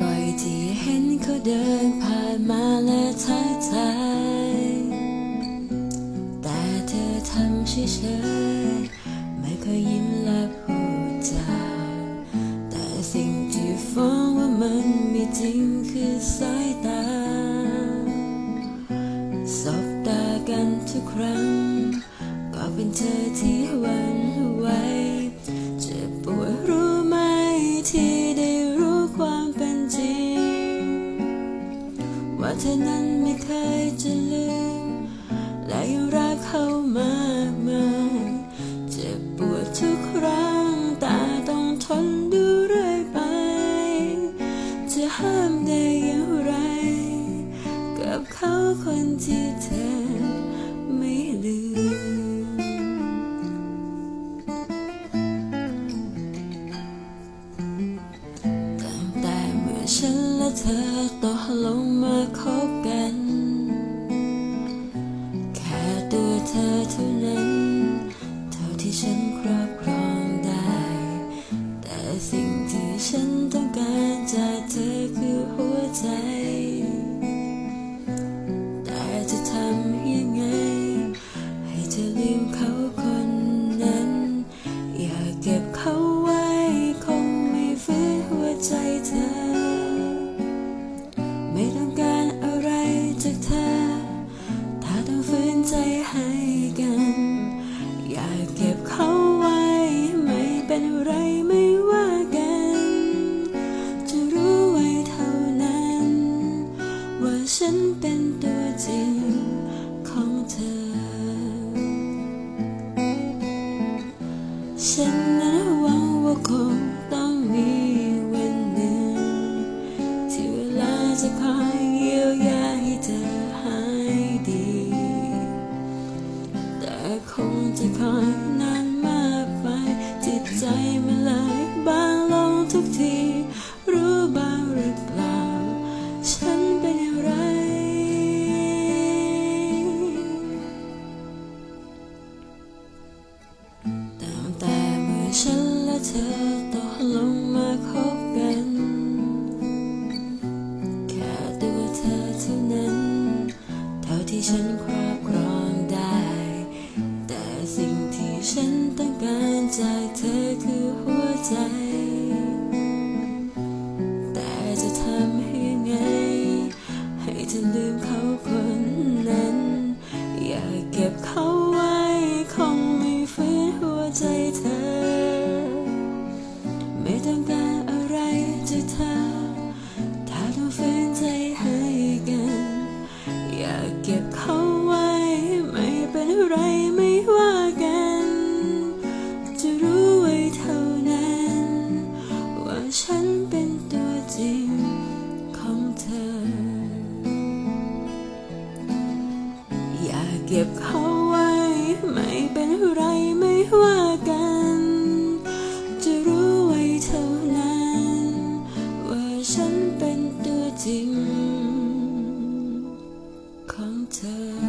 บ่อยๆที่เห็นเขาเดินผ่านมาและทักทาย แต่เธอทำเฉยๆไม่เคยยิ้มและพูดจาแต่สิ่งที่ฟ้องว่ามันมีจริงคือสายตาสบตากันทุกครั้ง ก็เป็นเธอที่หวันไหว เธอนั้นไม่เคยจะลืมและยังรักเขามากมายเจ็บปวดทุกครั้งแต่ต้องทนดูเรื่อยไป จะห้ามได้อย่างไร กับเขาคนที่เธอ เธอต่อลงมาคบกัน เป็นตัวจริงของเธอ ฉันนั้นหวังว่าคงต้องมี แต่จะทำยังไง ให้เธอลืมเขาคนนั้น อย่าเก็บเขา ธอ อย่าเก็บเขาไว้ ไม่เป็นไรไม่ว่ากัน จะรู้ไว้เท่านั้น ว่าฉันเป็นตัวจริง ของเธอ